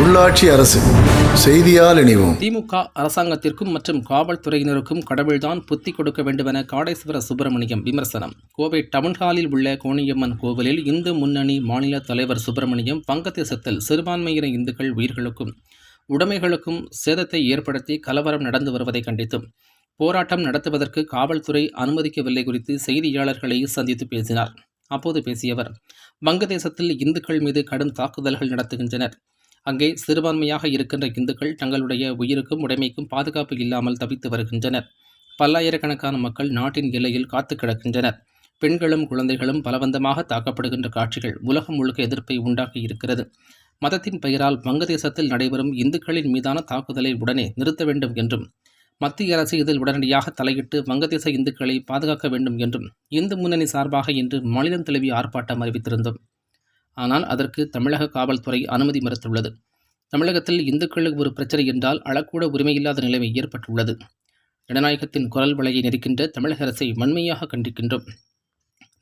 உள்ளாட்சி அரசு செய்தியால் இணைவோம். திமுக அரசாங்கத்திற்கும் மற்றும் காவல்துறையினருக்கும் கடவுள்தான் புத்தி கொடுக்க வேண்டுமென காடேஸ்வர சுப்பிரமணியம் விமர்சனம். கோவை டவுன்ஹாலில் உள்ள கோணியம்மன் கோவிலில் இந்து முன்னணி மாநில தலைவர் சுப்பிரமணியம் வங்கதேசத்தில் சிறுபான்மையின இந்துக்கள் உயிர்களுக்கும் உடைமைகளுக்கும் சேதத்தை ஏற்படுத்தி கலவரம் நடந்து வருவதை கண்டித்தும் போராட்டம் நடத்துவதற்கு காவல்துறை அனுமதிக்கவில்லை குறித்து செய்தியாளர்களை சந்தித்து பேசினார். அப்போது பேசியவர் வங்கதேசத்தில் இந்துக்கள் மீது கடும் தாக்குதல்கள் நடத்துகின்றனர். அங்கே சிறுபான்மையாக இருக்கின்ற இந்துக்கள் தங்களுடைய உயிருக்கும் உடைமைக்கும் பாதுகாப்பு இல்லாமல் தவித்து வருகின்றனர். பல்லாயிரக்கணக்கான மக்கள் நாட்டின் எல்லையில் காத்து கிடக்கின்றனர். பெண்களும் குழந்தைகளும் பலவந்தமாக தாக்கப்படுகின்ற காட்சிகள் உலகம் முழுக்க எதிர்ப்பை உண்டாக்கி இருக்கிறது. மதத்தின் பெயரால் வங்கதேசத்தில் நடைபெறும் இந்துக்களின் மீதான தாக்குதலை உடனே நிறுத்த வேண்டும் என்றும் மத்திய அரசு இதில் உடனடியாக தலையிட்டு வங்கதேச இந்துக்களை பாதுகாக்க வேண்டும் என்றும் இந்து முன்னணி சார்பாக இன்று மாநிலம் தழுவிய ஆர்ப்பாட்டம் அறிவித்திருந்தோம். ஆனால் அதற்கு தமிழக காவல்துறை அனுமதி மறுத்துள்ளது. தமிழகத்தில் இந்துக்களுக்கு ஒரு பிரச்சனை என்றால் அழக்கூட உரிமையில்லாத நிலைமை ஏற்பட்டுள்ளது. ஜனநாயகத்தின் குரல் வலையை நெருக்கின்ற தமிழக அரசை வன்மையாக கண்டிக்கின்றோம்.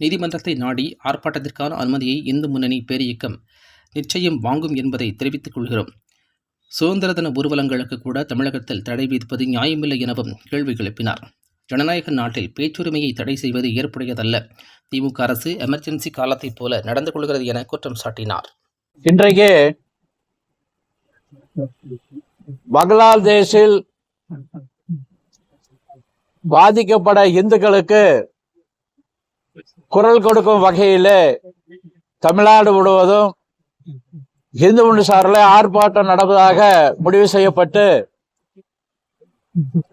நீதிமன்றத்தை நாடி ஆர்ப்பாட்டத்திற்கான அனுமதியை இந்து முன்னணி பேரியக்கம் நிச்சயம் வாங்கும் என்பதை தெரிவித்துக் கொள்கிறோம். சுதந்திர தின ஊர்வலங்களுக்கு கூட தமிழகத்தில் தடை விதிப்பது நியாயமில்லை எனவும் கேள்வி எழுப்பினார். ஜனநாயக நாட்டில் பேச்சுரிமையை தடை செய்வது ஏற்புடையதல்ல. திமுக அரசு எமர்ஜென்சி காலத்தைப் போல நடந்து கொள்கிறது என குற்றம் சாட்டினார். இன்றைக்கு பங்களாதேஷில் பாதிக்கப்பட இந்துக்களுக்கு குரல் கொடுக்கும் வகையில் தமிழ்நாடு முழுவதும் இந்து மணி சார்பில் ஆர்ப்பாட்டம் நடப்பதாக முடிவு செய்யப்பட்டு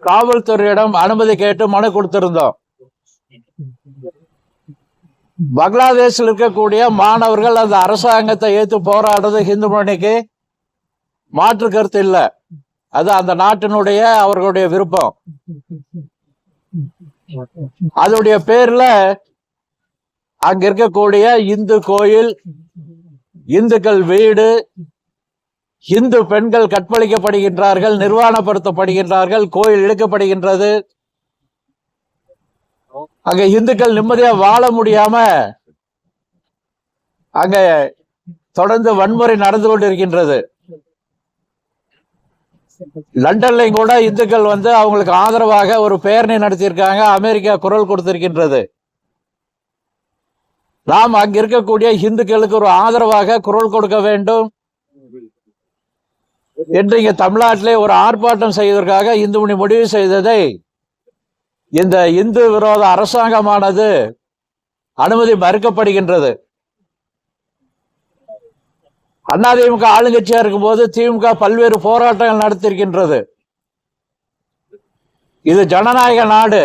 காவல்துறையிடம் அனுமதி கேட்டு மனு கொடுத்திருந்தோம். பங்களாதேஷில் இருக்கக்கூடிய மாணவர்கள் அந்த அரசாங்கத்தை ஏற்று போராடுறது ஹிந்து மணிக்கு மாற்று கருத்து இல்லை. அது அந்த நாட்டினுடைய அவர்களுடைய விருப்பம். அதனுடைய பேர்ல அங்க இருக்கக்கூடிய இந்து கோயில் இந்துக்கள் வீடு இந்து பெண்கள் கற்பழிக்கப்படுகின்றார்கள் நிர்வாணப்படுத்தப்படுகின்றார்கள் கோயில் இழுக்கப்படுகின்றது. அங்க இந்துக்கள் நிம்மதியா வாழ முடியாம அங்க தொடர்ந்து வன்முறை நடந்து கொண்டிருக்கின்றது. லண்டன்லையும் கூட இந்துக்கள் வந்து அவங்களுக்கு ஆதரவாக ஒரு பேரணி நடத்தியிருக்காங்க அமெரிக்கா குரல் கொடுத்திருக்கின்றது. நாம் அங்க இருக்கக்கூடிய இந்துக்களுக்கு ஒரு ஆதரவாக குரல் கொடுக்க வேண்டும். என்று இங்க தமிழ்நாட்டிலே ஒரு ஆர்ப்பாட்டம் செய்வதற்காக இந்து மணி முடிவு செய்ததை இந்த இந்து விரோத அரசாங்கமானது அனுமதி மறுக்கப்படுகின்றது. அதிமுக ஆளுங்கட்சியா இருக்கும்போது திமுக பல்வேறு போராட்டங்கள் நடத்தியிருக்கின்றது. இது ஜனநாயக நாடு.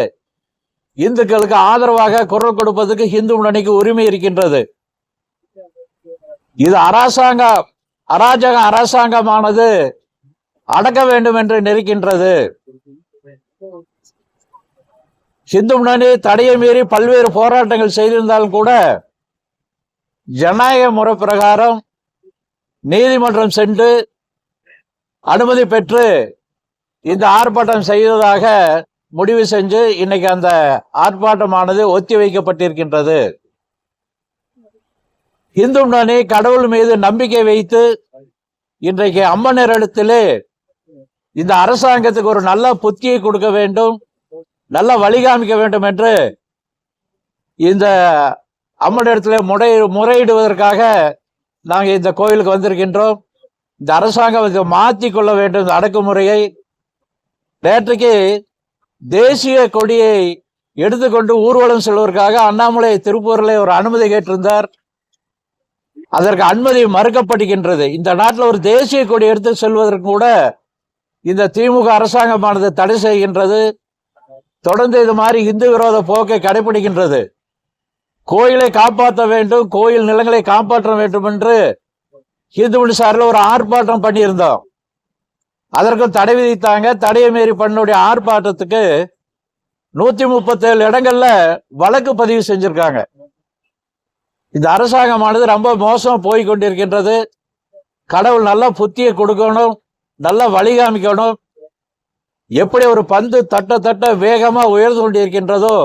இந்துக்களுக்கு ஆதரவாக குரல் கொடுப்பதற்கு இந்து முன்னணிக்கு உரிமை இருக்கின்றது. இது அரசாங்க அராஜக அரசாங்கமானது அடக்க வேண்டும் என்று நெருக்கின்றது. இந்து முன்னணி தடையை மீறி பல்வேறு போராட்டங்கள் செய்திருந்தாலும் கூட ஜனநாயக முறை பிரகாரம் நீதிமன்றம் சென்று அனுமதி பெற்று இந்த ஆர்ப்பாட்டம் செய்ததாக முடிவு செஞ்சு இன்னைக்கு அந்த ஆர்ப்பாட்டமானது ஒத்தி வைக்கப்பட்டிருக்கின்றது இந்து முன்னணி கடவுள் மீது நம்பிக்கை வைத்து இன்றைக்கு அம்மனிடத்திலே இந்த அரசாங்கத்துக்கு ஒரு நல்ல புத்தியை கொடுக்க வேண்டும் நல்ல வழிகாமிக்க வேண்டும் என்று இந்த அம்மனிடத்திலே முறை முறையிடுவதற்காக நாங்கள் இந்த கோயிலுக்கு வந்திருக்கின்றோம். இந்த அரசாங்கம் இதை மாற்றி கொள்ள வேண்டும். இந்த அடக்குமுறையை நேற்றைக்கு தேசிய கொடியை எடுத்துக்கொண்டு ஊர்வலம் செல்வதற்காக அண்ணாமலை திருப்பூரில் ஒரு அனுமதி கேட்டிருந்தார். அதற்கு அனுமதி மறுக்கப்படுகின்றது. இந்த நாட்டில் ஒரு தேசிய கொடி எடுத்து செல்வதற்கு கூட இந்த திமுக அரசாங்கமானது தடை செய்கின்றது. தொடர்ந்து இது மாதிரி இந்து விரோத போக்கை கடைபிடிக்கின்றது கோயிலை காப்பாற்ற வேண்டும் கோயில் நிலங்களை காப்பாற்ற வேண்டும் என்று இந்து மணி சார்பில் ஒரு ஆர்ப்பாட்டம் பண்ணியிருந்தோம். அதற்கும் தடை விதித்தாங்க. தடையை மீறி பண்ணுடைய ஆர்ப்பாட்டத்துக்கு நூத்தி முப்பத்தேழு இடங்கள்ல வழக்கு பதிவு செஞ்சிருக்காங்க. இந்த அரசாங்கமானது ரொம்ப மோசம் போய் கொண்டிருக்கின்றது. கடவுள் நல்ல புத்தியை கொடுக்கணும் நல்ல வழிகாமிக்கணும் எப்படி ஒரு பந்து தட்ட தட்ட வேகமா உயர்ந்து கொண்டிருக்கின்றதோ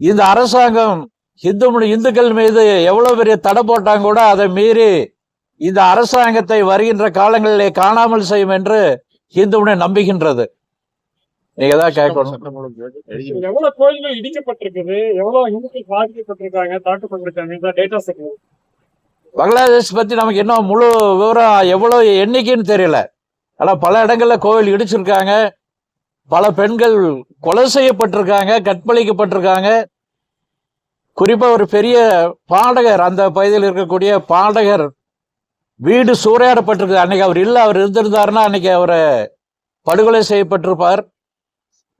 இந்த அரசாங்கம் இந்து இந்துக்கள் மீது எவ்வளவு பெரிய தடை போட்டாங்க கூட அதை மீறி இந்த அரசாங்கத்தை வருகின்ற காலங்களிலே காணாமல் செய்யும் என்று இந்து நம்புகின்றது. நீங்க தான் கேட்கணும். எவ்வளவு கோயில்கள் இடிக்கப்பட்டிருக்குது. எவ்வளவு இந்துக்கள் பாதிக்கப்பட்டிருக்காங்க தாக்கப்பட்டிருக்காங்க டேட்டாஸ் பங்களாதேஷ் பத்தி நமக்கு இன்னும் முழு விவரம் எவ்வளவு எண்ணிக்கைன்னு தெரியல. ஆனா பல இடங்கள்ல கோவில் இடிச்சிருக்காங்க. பல பெண்கள் கொலை செய்யப்பட்டிருக்காங்க கற்பழிக்கப்பட்டிருக்காங்க. குறிப்பா ஒரு பெரிய பாடகர் அந்த பகுதியில் இருக்கக்கூடிய பாடகர் வீடு சூறையாடப்பட்டிருக்கு அன்னைக்கு அவர் இல்லை அவர் இருந்திருந்தாருன்னா அன்னைக்கு அவரை படுகொலை செய்யப்பட்டிருப்பார்.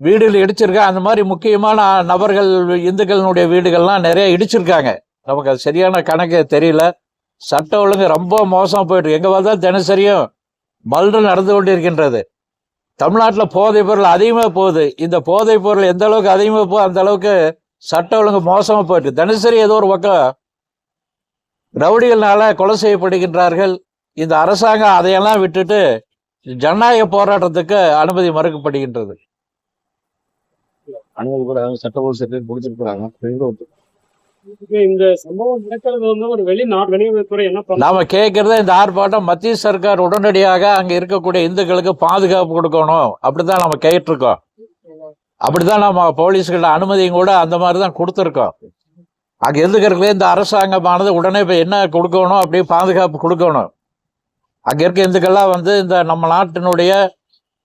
வீடுகள் இடிச்சிருக்கா அந்த மாதிரி முக்கியமான நபர்கள் இந்துக்களினுடைய வீடுகள்லாம் நிறைய இடிச்சிருக்காங்க. நமக்கு அது சரியான கணக்கு தெரியல. சட்ட ஒழுங்கு ரொம்ப மோசமாக போயிட்டு எங்கே பார்த்தாலும் தினசரியும் மல்று நடந்து கொண்டிருக்கின்றது. தமிழ்நாட்டில் போதைப் பொருள் அதிகமாக போகுது. இந்த போதைப் பொருள் எந்த அளவுக்கு அதிகமாக போகுது அந்த அளவுக்கு சட்ட ஒழுங்கு மோசமாக போயிட்டு தினசரி ஏதோ ஒரு பக்கம் ரவுடிகள்னால கொலை செய்யப்படுகின்றார்கள். இந்த அரசாங்கம் அதையெல்லாம் விட்டுட்டு ஜனநாயக போராட்டத்துக்கு அனுமதி மறுக்கப்படுகின்றது. அனுமதி கூட சட்டப்பூர்வ சர்டிஃபிகேட் கொடுத்துருக்காங்க இந்த சம்பவம் நடக்கிறது வந்து ஒரு வெளிநாட்டு வெளியுறவுத்துறை என்ன பண்ண நாம கேட்கறத இந்த ஆர்ப்பாட்டம் மத்திய சர்க்கார் உடனடியாக அங்க இருக்கக்கூடிய இந்துக்களுக்கு பாதுகாப்பு கொடுக்கணும். அப்படித்தான் நம்ம கேட்டிருக்கோம். அப்படித்தான் நம்ம போலீஸ்கிட்ட அனுமதியும் கூட அந்த மாதிரி தான் கொடுத்துருக்கோம். அங்க இருந்துக்கிறதுல இந்த அரசாங்கமானது உடனே இப்ப என்ன கொடுக்கணும் அப்படியே பாதுகாப்பு கொடுக்கணும். அங்க இருக்க இந்துக்கள்லாம் வந்து இந்த நம்ம நாட்டினுடைய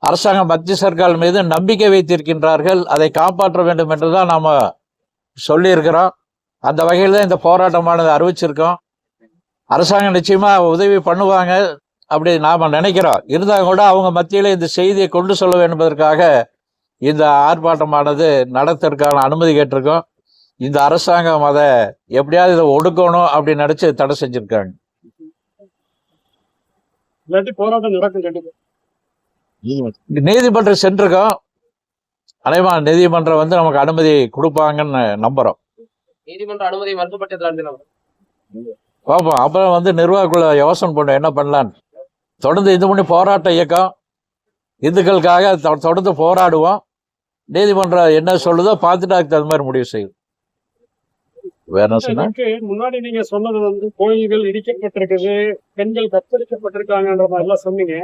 அரசாங்கம் மத்திய சர்க்கார் மீது நம்பிக்கை வைத்திருக்கின்றார்கள். அதை காப்பாற்ற வேண்டும் என்று தான் நாம் சொல்லியிருக்கிறோம். அந்த வகையில் தான் இந்த போராட்டமானது அறிவிச்சிருக்கோம். அரசாங்கம் நிச்சயமாக உதவி பண்ணுவாங்க அப்படி நாம் நினைக்கிறோம். இருந்தாலும் கூட அவங்க மத்தியில் இந்த செய்தியை கொண்டு சொல்ல வேண்டுவதற்காக இந்த ஆர்ப்பாட்டமானது நடத்துறதுக்கான அனுமதி கேட்டிருக்கோம். இந்த அரசாங்கம் அதை எப்படியாவது இதை ஒடுக்கணும் அப்படின்னு நினச்சி தடை செஞ்சுருக்காங்க. இல்லாட்டி போராட்டம் நடக்கும் கண்டிப்பாக நீதிமன்றம் சென்றிருக்கோம். அனைவா நீதிமன்றம் வந்து நமக்கு அனுமதி கொடுப்பாங்கன்னு நம்புறோம். நீதிமன்ற அனுமதி பார்ப்போம் அப்புறம் வந்து நிர்வாகக்குள்ள யோசனை பண்ணும் என்ன பண்ணலான்னு. தொடர்ந்து இது பண்ணி போராட்ட இயக்கம். இந்துக்களுக்காக தொடர்ந்து போராடுவோம். நீதிமன்றம் என்ன சொல்லுதோ பார்த்துட்டு அதுக்கு தகுந்த மாதிரி முடிவு செய்யும் முன்னாடி நீங்க சொன்னது வந்து கோயில்கள் இடிக்கப்பட்டிருக்குது பெண்கள் கத்தரிக்கப்பட்டிருக்காங்கன்ற மாதிரி எல்லாம் சொன்னீங்க.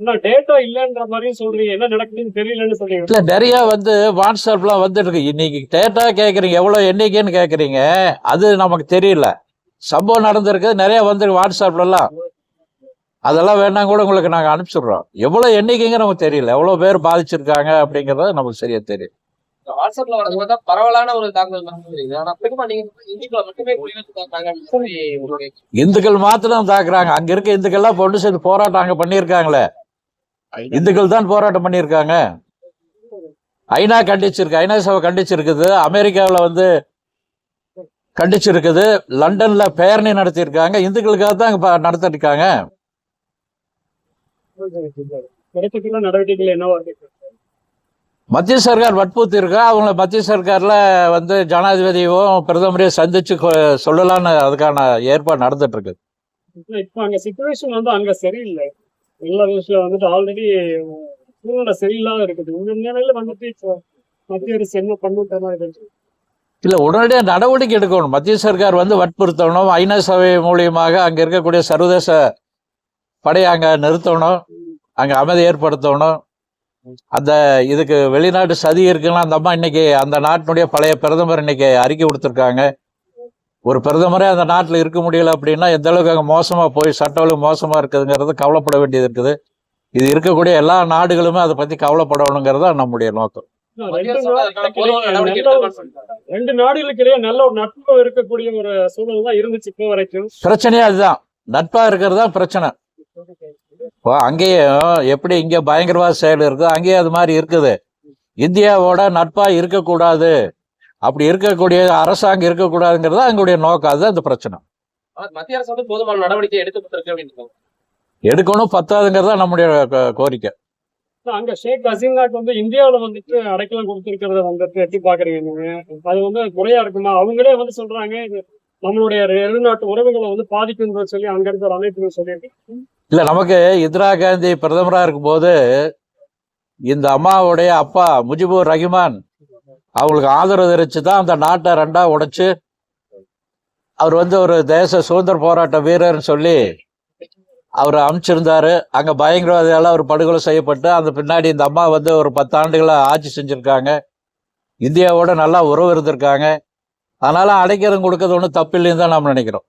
இன்னும் டேட்டா இல்லைன்ற மாதிரியும் சொல்றீங்க. என்ன நடக்குதுன்னு தெரியலன்னு சொல்றீங்க. இல்ல நிறைய வந்து வாட்ஸ்அப்லாம் வந்துட்டு இருக்கு இன்னைக்கு டேட்டா கேக்குறீங்க. எவ்வளவு எண்ணிக்கைன்னு கேக்குறீங்க. அது நமக்கு தெரியல. சம்பவம் நடந்திருக்கு. நிறைய வந்து வாட்ஸ்அப்ல எல்லாம் அதெல்லாம் வேணாம் கூட உங்களுக்கு நாங்க அனுப்பிச்சிடுறோம். எவ்வளவு எண்ணிக்கைங்க நமக்கு தெரியல. எவ்வளவு பேர் பாதிச்சிருக்காங்க அப்படிங்கறது நமக்கு சரியா தெரியும். வாட்ஸ்அப்ல வரது பரவலான ஒரு தாக்குதல் இந்துக்கள் மாத்திரம் தாக்குறாங்க. அங்க இருக்க இந்துக்கள்லாம் பொண்ணு சேர்ந்து போராட்டம் அங்க பண்ணியிருக்காங்களே. இந்துக்கள் தான் போராட்டம் பண்ணியிருக்காங்க. ஐநா கண்டிச்சிருக்கு ஐநா சபை கண்டிச்சிருக்குது. அமெரிக்காவில் வந்து கண்டிச்சிருக்குது. லண்டன்ல பேரணி நடத்தியிருக்காங்க. இந்துக்களுக்காக தான் அங்க ப- நடத்திருக்காங்க. மத்திய சர்க்கார் வற்புறுத்தி இருக்கா? அவங்கள மத்திய சர்க்கார்ல வந்து ஜனாதிபதியும் பிரதமரையும் சந்திச்சு கொ- சொல்லலாம்னு அதுக்கான ஏற்பாடு நடந்துட்டு இருக்கு. இப்போ அங்க சுச்சுவேஷன் வந்து அங்க சரியில்லை. பங்களாதேஷ்ல வந்துட்டு ஆல்ரெடி சூழ்நிலை சரியில்லாத இருக்குது. இந்த நிலையில வந்துட்டு இப்போ மத்திய அரசு என்ன பண்ணிட்டா இருக்கு இல்ல உடனடியாக நடவடிக்கை எடுக்கணும். மத்திய சர்க்கார் வந்து வற்புறுத்தணும். ஐநா சபை மூலியமாக அங்க இருக்கக்கூடிய சர்வதேச படையை அங்க நிறுத்தணும். அங்க அமைதி ஏற்படுத்தணும். அந்த இதுக்கு வெளிநாட்டு சதி இருக்குன்னா அந்த அம்மா இன்னைக்கு அந்த நாட்டினுடைய பழைய பிரதமர் இன்னைக்கு அறிக்கை கொடுத்துருக்காங்க. ஒரு பிரதமரே அந்த நாட்டில் இருக்க முடியல அப்படின்னா எந்த அளவுக்கு அங்கே மோசமா போய் சட்ட ஒழுங்கு மோசமா இருக்குதுங்கிறது கவலைப்பட வேண்டியது இருக்குது. இது இருக்கக்கூடிய எல்லா நாடுகளுமே அதை பத்தி கவலைப்படணுங்கிறது நம்முடைய நோக்கம். ரெண்டு நாடுகளுக்கு இடையே நல்ல ஒரு நட்பு இருக்கக்கூடிய ஒரு சூழல் தான் இருந்துச்சு இப்போ வரைக்கும். பிரச்சனையே அதுதான். நட்பா இருக்கிறது தான் பிரச்சனை. இப்போ அங்கேயும் எப்படி இங்க பயங்கரவாத செயல் இருக்கோ? அங்கேயும் அது மாதிரி இருக்குது. இந்தியாவோட நட்பா இருக்கக்கூடாது. அப்படி இருக்கக்கூடிய அரசாங்கம் இருக்கக்கூடாதுங்கிறது தான் எங்களுடைய நோக்கம். அதுதான் இந்த பிரச்சனை. மத்திய அரசு வந்து போதுமான நடவடிக்கை எடுக்கப்பட்டிருக்கு. எடுக்கணும் பத்தாதுங்கிறது தான் நம்முடைய கோரிக்கை. அங்க ஷேக் ஹசீனாக்கு வந்து இந்தியாவுல வந்துட்டு அடைக்கலம் கொடுத்திருக்கிறத வந்துட்டு எப்படி பாக்குறீங்க நீங்க. அது வந்து குறையா இருக்குமா? அவங்களே வந்து சொல்றாங்க நம்மளுடைய வெளிநாட்டு உறவுகளை வந்து பாதிக்கும்னு சொல்லி அங்க இருக்கிற அமைப்புகள் சொல்லியிருக்கு. இல்ல நமக்கு இந்திரா காந்தி பிரதமரா இருக்கும்போது இந்த அம்மாவுடைய அப்பா முஜிபுர் ரஹிமான் அவங்களுக்கு ஆதரவு தெரிவிச்சு தான் அந்த நாட்டை ரெண்டாக உடைச்சு அவர் வந்து ஒரு தேச சுதந்திர போராட்ட வீரர்னு சொல்லி அவர் அனுப்பிச்சிருந்தாரு. அங்கே பயங்கரவாதியால் அவர் படுகொலை செய்யப்பட்டு அந்த பின்னாடி இந்த அம்மா வந்து ஒரு பத்தாண்டுகளாக ஆட்சி செஞ்சுருக்காங்க. இந்தியாவோட நல்லா உறவு இருந்திருக்காங்க. அதனால் அடைக்கலம் கொடுக்கறது ஒன்றும் தப்பில்லைன்னு தான் நாம் நினைக்கிறோம்.